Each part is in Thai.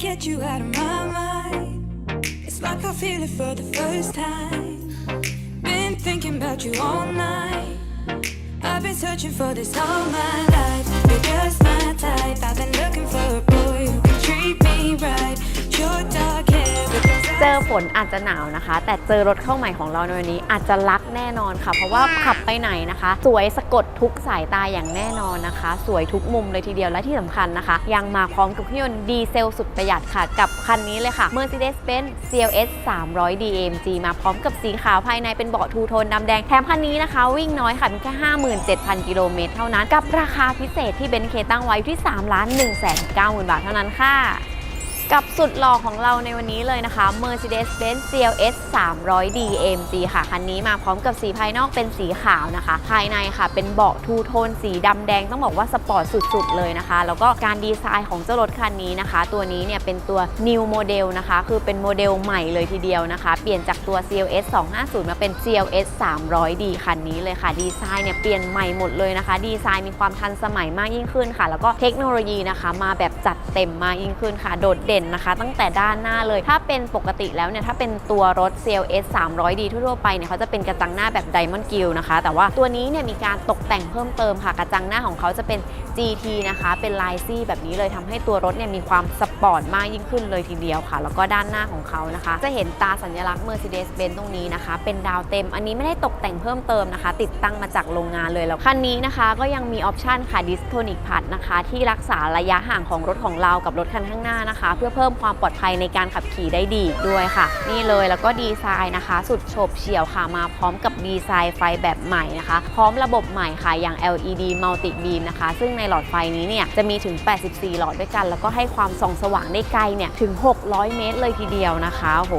get you out of my mind. It's like I feel it for the first time. Been thinking about you all night. I've been searching for this all my life. You're just my type. I've been looking for ฝนอาจจะหนาวนะคะ แต่เจอรถเข้าใหม่ของเราในวันนี้อาจจะรักแน่นอนค่ะ เพราะว่าขับไปไหนนะคะ สวยสะกดทุกสายตาอย่างแน่นอนนะคะ สวยทุกมุมเลยทีเดียวและที่สำคัญนะคะ ยังมาพร้อมกับเครื่องยนต์ดีเซลสุดประหยัดค่ะ กับคันนี้เลยค่ะ Mercedes-Benz CLS 300 DMG มาพร้อมกับสีขาวภายในเป็นเบาะทูโทนดำแดงแถมคันนี้นะคะ วิ่งน้อยค่ะเพียงแค่ 57,000 กิโลเมตรเท่านั้นกับราคาพิเศษที่เบนเคตั้งไว้ที่3ล้าน1 9 0 0 0 0 บาทเท่านั้นค่ะ กับสุดหล่อของเราในวันนี้เลยนะคะ Mercedes-Benz CLS 300 D AMG ค่ะ คันนี้มาพร้อมกับสีภายนอกเป็นสีขาวนะคะ ภายในค่ะเป็นเบาะทูโทนสีดำแดงต้องบอกว่าสปอร์ตสุดๆเลยนะคะ แล้วก็การดีไซน์ของเจ้ารถคันนี้นะคะ ตัวนี้เนี่ยเป็นตัว New Model นะคะ คือเป็นโมเดลใหม่เลยทีเดียวนะคะ เปลี่ยนจากตัว CLS 250 มาเป็น CLS 300D คันนี้เลยค่ะ ดีไซน์เนี่ยเปลี่ยนใหม่หมดเลยนะคะ ดีไซน์มีความทันสมัยมากยิ่งขึ้นค่ะ แล้วก็เทคโนโลยีนะคะ มาแบบจัดเต็มมากยิ่งขึ้นค่ะ โดดเด่นนะคะ ตั้งแต่ด้านหน้าเลย ถ้าเป็นปกติแล้วเนี่ยถ้าเป็นตัวรถ CLS 300D ทั่วๆไปเนี่ยเขาจะเป็นกระจังหน้าแบบ Diamond Grille นะคะ แต่ว่าตัวนี้เนี่ยมีการตกแต่งเพิ่มเติมค่ะ กระจังหน้าของเขาจะเป็น GT นะคะ เป็นลายซี่แบบนี้เลยทำให้ตัวรถเนี่ยมีความสปอร์ตมากยิ่งขึ้นเลยทีเดียวค่ะ แล้วก็ด้านหน้าของเขานะคะ จะเห็นตาสัญลักษณ์ Mercedes-Benz ตรงนี้นะคะ เป็นดาวเต็ม อันนี้ไม่ได้ตกแต่งเพิ่มเติมนะคะ ติดตั้งมาจากโรงงานเลยแล้วคันนี้นะคะก็ยังมีออปชันค่ะ Distonic Pad นะคะ ที่รักษาระยะห่างของรถของเรากับรถคันข้างหน้านะคะ เพื่อเพิ่มความปลอดภัยในการขับขี่ได้ดีด้วยค่ะ นี่เลยแล้วก็ดีไซน์นะคะ สุดโฉบเฉี่ยวค่ะมาพร้อมกับดีไซน์ไฟแบบใหม่นะคะ พร้อมระบบใหม่ค่ะอย่าง LED Multi Beam นะคะ ซึ่งในหลอดไฟนี้เนี่ยจะมีถึง 84 หลอดด้วยกัน แล้วก็ให้ความส่องสว่างได้ไกลเนี่ยถึง 600 เมตรเลยทีเดียวนะคะโอ้โห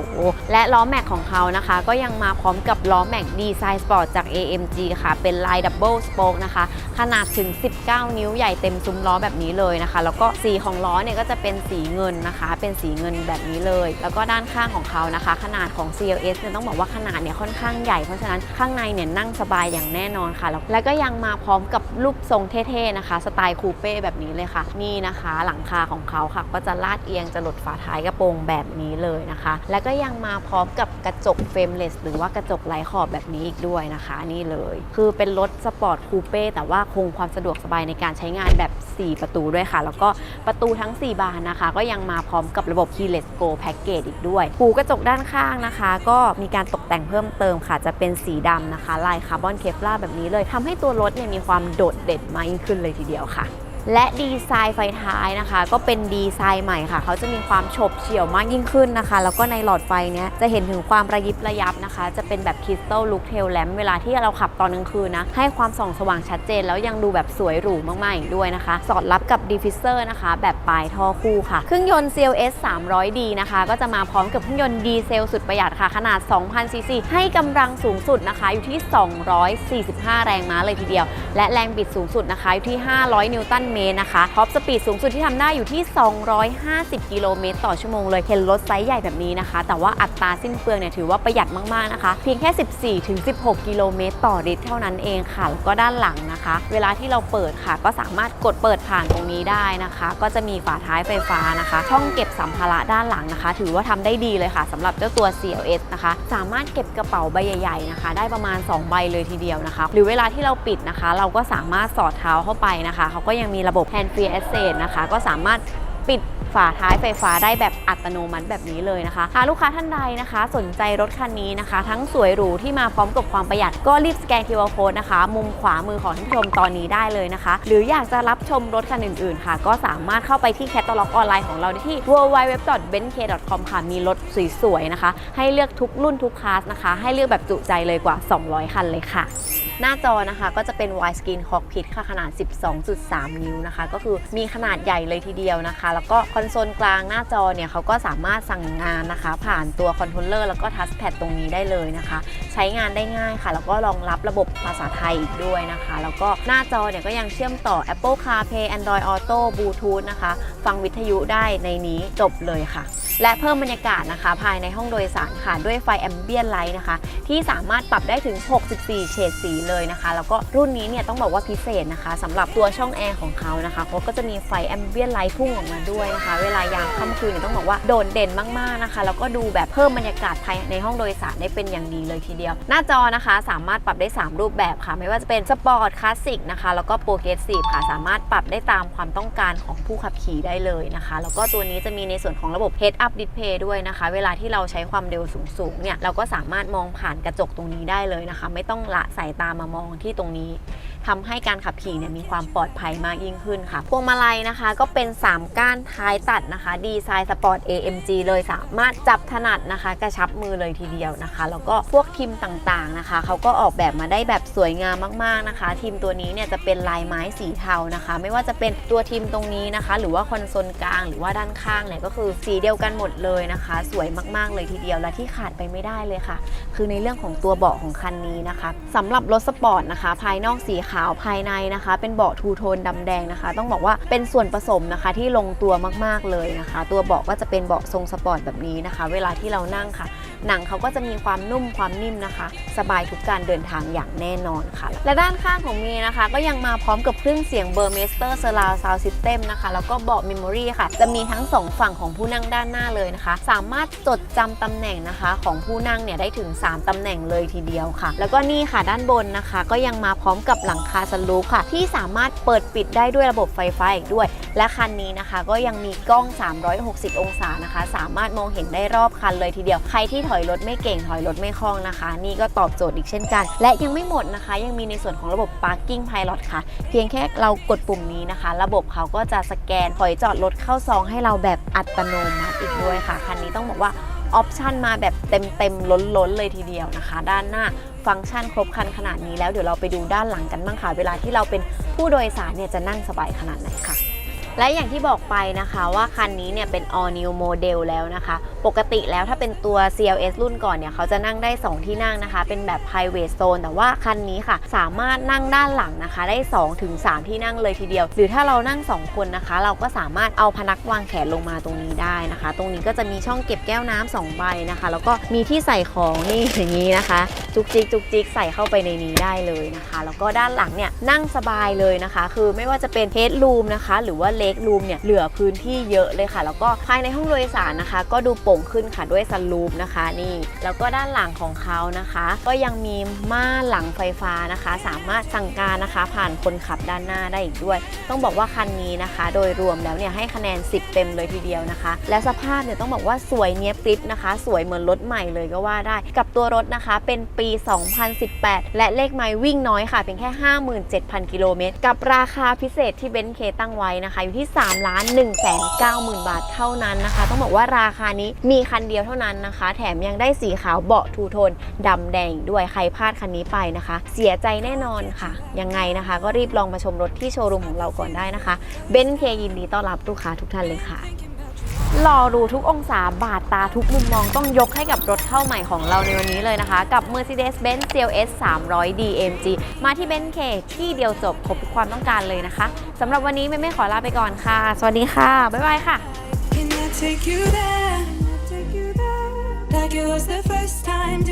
และล้อแม็กของเขานะคะ ก็ยังมาพร้อมกับล้อแม็กดีไซน์สปอร์ตจาก AMG ค่ะ เป็นลายดับเบิลสโป๊กนะคะ ขนาดถึง 19 นิ้วใหญ่เต็มซุ้มล้อแบบนี้เลยนะคะ แล้วก็สีของล้อเนี่ยก็จะเป็นสีเงินนะคะเป็นสีเงินแบบนี้เลย แล้วก็ด้านข้างของเขานะคะ ขนาดของ CLS เนี่ยต้องบอกว่าขนาดเนี่ยค่อนข้างใหญ่ เพราะฉะนั้นข้างในเนี่ยนั่งสบายอย่างแน่นอนค่ะ แล้วแล้วก็ยังมาพร้อมกับรูปทรงเท่ๆนะคะ สไตล์คูเป้แบบนี้เลยค่ะ นี่นะคะ หลังคาของเขาค่ะ ก็จะลาดเอียงจะหลดฝาท้ายกระโปรงแบบนี้เลยนะคะ แล้วก็ยังมาพร้อมกับกระจกเฟรมเลสหรือว่ากระจกไร้ขอบแบบนี้อีกด้วยนะคะ นี่เลย คือเป็นรถสปอร์ตคูเป้แต่ว่าคงความสะดวกสบายในการใช้งานแบบ 4 ประตูด้วยค่ะ แล้วก็ประตูทั้ง 4 บานนะคะ ก็ยังมาพร้อมกับระบบ Keyless Go Package อีกด้วยปูกระจกด้านข้างนะคะ ก็มีการตกแต่งเพิ่มเติมค่ะ จะเป็นสีดำนะคะ ลายคาร์บอนเคปลาแบบนี้เลยทำให้ตัวรถเนี่ยมีความโดดเด่นมากยิ่งขึ้นเลยทีเดียวค่ะ และดีไซน์ไฟท้ายนะคะ ก็เป็นดีไซน์ใหม่ค่ะ เขาจะมีความโฉบเฉี่ยวมากยิ่งขึ้นนะคะ แล้วก็ในหลอดไฟเนี้ยจะเห็นถึงความระยิบระยับนะคะ จะเป็นแบบคริสตัลลุคเทลแลมเวลาที่เราขับตอนกลางคืนนะ ให้ความส่องสว่างชัดเจน แล้วยังดูแบบสวยหรูมากๆอีกด้วยนะคะ สอดรับกับดีฟิเซอร์นะคะ แบบปลายท่อคู่ค่ะ เครื่องยนต์ CLS 300D นะคะ ก็จะมาพร้อมกับเครื่องยนต์ดีเซลสุดประหยัดค่ะ ขนาด 2,000ซีซีให้กำลังสูงสุดนะคะ อยู่ที่ 245 แรงม้าเลยทีเดียว และแรงบิดสูงสุดนะคะอยู่ที่ 500 นิวตันเมตรนะคะท็อปสปีดสูงสุดที่ทำได้อยู่ที่ 250 กิโลเมตรต่อชั่วโมงเลยเห็นรถไซส์ใหญ่แบบนี้นะคะ แต่ว่าอัตราสิ้นเปลืองเนี่ยถือว่าประหยัดมากๆนะคะ เพียงแค่ 14ถึง16 กิโลเมตรต่อลิตรเท่านั้นเองค่ะแล้วก็ด้านหลังนะคะ เวลาที่เราเปิดค่ะ ก็สามารถกดเปิดผ่านตรงนี้ได้นะคะ ก็จะมีฝาท้ายไฟฟ้านะคะ ช่องเก็บสัมภาระด้านหลังนะคะ ถือว่าทำได้ดีเลยค่ะสำหรับเจ้าตัว CLS นะคะ สามารถเก็บกระเป๋าใบใหญ่ๆนะคะ ได้ประมาณ 2 ใบเลยทีเดียวนะคะ หรือเวลาที่เราปิดนะคะ เราก็สามารถสอดเท้าเข้าไปนะคะเขาก็ยังมีระบบ hand free access นะคะ ก็สามารถปิดฝาท้ายไฟฟ้าได้แบบอัตโนมัติแบบนี้เลยนะคะหากลูกค้าท่านใดนะคะ สนใจรถคันนี้นะคะ ทั้งสวยหรูที่มาพร้อมกับความประหยัดก็รีบสแกน QR code นะคะ มุมขวามือของท่านผู้ชมตอนนี้ได้เลยนะคะ หรืออยากจะรับชมรถคันอื่นๆ ค่ะ ก็สามารถเข้าไปที่แคตตาล็อกออนไลน์ของเราได้ที่ www.benk.com ค่ะ มีรถสวยๆนะคะ ให้เลือกทุกรุ่นทุกคลาสนะคะ ให้เลือกแบบจุใจเลยกว่า 200 คันเลยค่ะ หน้าจอนะคะก็จะเป็น widescreen cockpit ค่ะขนาด 12.3 นิ้วนะคะ ก็คือมีขนาดใหญ่เลยทีเดียวนะคะ แล้วก็คอนโซลกลางหน้าจอเนี่ยเขาก็สามารถสั่งงานนะคะ ผ่านตัวคอนโทรลเลอร์แล้วก็ทัชแพดตรงนี้ได้เลยนะคะ ใช้งานได้ง่ายค่ะ แล้วก็รองรับระบบภาษาไทยอีกด้วยนะคะ แล้วก็หน้าจอเนี่ยก็ยังเชื่อมต่อ Apple CarPlay Android Auto Bluetooth นะคะ ฟังวิทยุได้ในนี้จบเลยค่ะ และเพิ่มบรรยากาศนะคะ ภายในห้องโดยสารค่ะ ด้วยไฟแอมเบียนไลท์นะคะ ที่สามารถปรับได้ถึง 64 เฉดสีเลยนะคะ แล้วก็รุ่นนี้เนี่ยต้องบอกว่าพิเศษนะคะสำหรับตัวช่องแอร์ของเขานะคะเขาก็จะมีไฟแอมเบียนไลท์พุ่งออกมาด้วยนะคะ เวลายามค่ำคืนเนี่ยต้องบอกว่าโดดเด่นมากๆนะคะ แล้วก็ดูแบบเพิ่มบรรยากาศภายในห้องโดยสารได้เป็นอย่างดีเลยทีเดียว หน้าจอนะคะสามารถปรับได้ 3 รูปแบบค่ะ ไม่ว่าจะเป็นสปอร์ตคลาสสิกนะคะแล้วก็โปรเกรสซีฟค่ะสามารถปรับได้ตามความต้องการของผู้ขับขี่ได้เลยนะคะ แล้วก็ตัวนี้จะมีในส่วนของระบบ Head Up ดิสเพย์ด้วยนะคะ เวลาที่เราใช้ความเร็วสูงๆเนี่ยเราก็สามารถมองผ่านกระจกตรงนี้ได้เลยนะคะ ไม่ต้องละสายตามามองที่ตรงนี้ ทำให้การขับขี่เนี่ยมีความปลอดภัยมากยิ่งขึ้นค่ะพวงมาลัยนะคะ ก็เป็น 3 ก้านท้ายตัดนะคะ ดีไซน์สปอร์ต AMG เลยสามารถจับถนัดนะคะ กระชับมือเลยทีเดียวนะคะ แล้วก็พวกทิมต่างๆนะคะเขาก็ออกแบบมาได้แบบสวยงามมากๆนะคะทีมตัวนี้เนี่ยจะเป็นลายไม้สีเทานะคะ ไม่ว่าจะเป็นตัวทีมตรงนี้นะคะ หรือว่าคอนโซลกลางหรือว่าด้านข้างเนี่ยก็คือสีเดียวกันหมดเลยนะคะ สวยมากๆเลยทีเดียวและที่ขาดไปไม่ได้เลยค่ะ คือในเรื่องของตัวเบาะของคันนี้นะคะสำหรับรถสปอร์ตนะคะ ภายนอกสีขขาวภายในนะคะ เป็นเบาะทูโทนดำแดงนะคะ ต้องบอกว่าเป็นส่วนผสมนะคะที่ลงตัวมากๆเลยนะคะ ตัวเบาะก็จะเป็นเบาะทรงสปอร์ตแบบนี้นะคะ เวลาที่เรานั่งค่ะ หนังเขาก็จะมีความนุ่มความนิ่มนะคะ สบายทุกการเดินทางอย่างแน่นอนค่ะ และด้านข้างของเมย์นะคะ ก็ยังมาพร้อมกับเครื่องเสียงเบอร์เมสเตอร์เซอร์ราซาวซิสเต็มนะคะ แล้วก็เบาะเมมโมรี่ค่ะ จะมีทั้งสองฝั่งของผู้นั่งด้านหน้าเลยนะคะ สามารถจดจำตำแหน่งนะคะ ของผู้นั่งเนี่ยได้ถึง 3ตำแหน่งเลยทีเดียวค่ะ แล้วก็นี่ค่ะด้านบนนะคะ ก็ยังมาพร้อมกับหลังคาสลูปค่ะ ที่สามารถเปิดปิดได้ด้วยระบบไฟฟ้าอีกด้วย และคันนี้นะคะ ก็ยังมีกล้อง 360 องศานะคะ สามารถมองเห็นได้รอบคันเลยทีเดียวใครที่ถอยรถไม่เก่งถอยรถไม่คล่องนะคะ นี่ก็ตอบโจทย์อีกเช่นกัน และยังไม่หมดนะคะ ยังมีในส่วนของระบบ Parking Pilot ค่ะ เพียงแค่เรากดปุ่มนี้นะคะ ระบบเขาก็จะสแกนถอยจอดรถเข้าซองให้เราแบบอัตโนมัติอีกด้วยค่ะ คันนี้ต้องบอกว่าออปชันมาแบบเต็มเต็มๆล้นๆเลยทีเดียวนะคะ ด้านหน้าฟังก์ชันครบครันขนาดนี้แล้วเดี๋ยวเราไปดูด้านหลังกันบ้างค่ะ เวลาที่เราเป็นผู้โดยสารเนี่ยจะนั่งสบายขนาดไหนค่ะและอย่างที่บอกไปนะคะว่าคันนี้เนี่ยเป็น all new model แล้วนะคะปกติแล้วถ้าเป็นตัว CLS รุ่นก่อนเนี่ยเขาจะนั่งได้ 2 ที่นั่งนะคะ เป็นแบบ private zone แต่ว่าคันนี้ค่ะ สามารถนั่งด้านหลังนะคะ ได้ 2-3ถึง3ที่นั่งเลยทีเดียว หรือถ้าเรานั่ง 2 คนนะคะ เราก็สามารถเอาพนักวางแขนลงมาตรงนี้ได้นะคะ ตรงนี้ก็จะมีช่องเก็บแก้วน้ำสองใบนะคะ แล้วก็มีที่ใส่ของนี่อย่างนี้นะคะ จุกจิกจุกจิกใส่เข้าไปในนี้ได้เลยนะคะ แล้วก็ด้านหลังเนี่ยนั่งสบายเลยนะคะ คือไม่ว่าจะเป็น head room นะคะ หรือว่า leg room เนี่ยเหลือพื้นที่เยอะเลยค่ะ แล้วก็ภายในห้องโดยสารนะคะ ก็ดูโป่งขึ้นค่ะด้วยซันรูฟนะคะนี่แล้วก็ด้านหลังของเขานะคะ ก็ยังมีม่านหลังไฟฟ้านะคะ สามารถสั่งการนะคะ ผ่านคนขับด้านหน้าได้อีกด้วย ต้องบอกว่าคันนี้นะคะ โดยรวมแล้วเนี่ยให้คะแนน 10 เต็มเลยทีเดียวนะคะ และสภาพเนี่ยต้องบอกว่าสวยเนี้ยบกริบนะคะ สวยเหมือนรถใหม่เลยก็ว่าได้ กับตัวรถนะคะเป็นปี 2018 และเลขไมล์วิ่งน้อยค่ะเพียงแค่ 57,000 กิโลเมตรกับราคาพิเศษที่เบนซ์เคตั้งไว้นะคะ อยู่ที่3ล้าน1 9 0 0 0 0 บาทเท่านั้นนะคะ ต้องบอกว่าราคานี้มีคันเดียวเท่านั้นนะคะ แถมยังได้สีขาวเบาะทูโทนดำแดงด้วยใครพลาดคันนี้ไปนะคะ เสียใจแน่นอนค่ะ ยังไงนะคะ ก็รีบลองมาชมรถที่โชว์รูมของเราก่อนได้นะคะเบนซ์เคยินดีต้อนรับลูกค้าทุกท่านเลยค่ะรอดูทุกองศาบาดตาทุกมุมมองต้องยกให้กับรถเข้าใหม่ของเราในวันนี้เลยนะคะ กับ Mercedes-Benz CLS 300 DMG มาที่ Benz K ที่เดียวจบครบทุกความต้องการเลยนะคะสำหรับวันนี้ไม่ไม่ขอลาไปก่อนค่ะ สวัสดีค่ะ บ๊ายบายค่ะ Like it was the first time,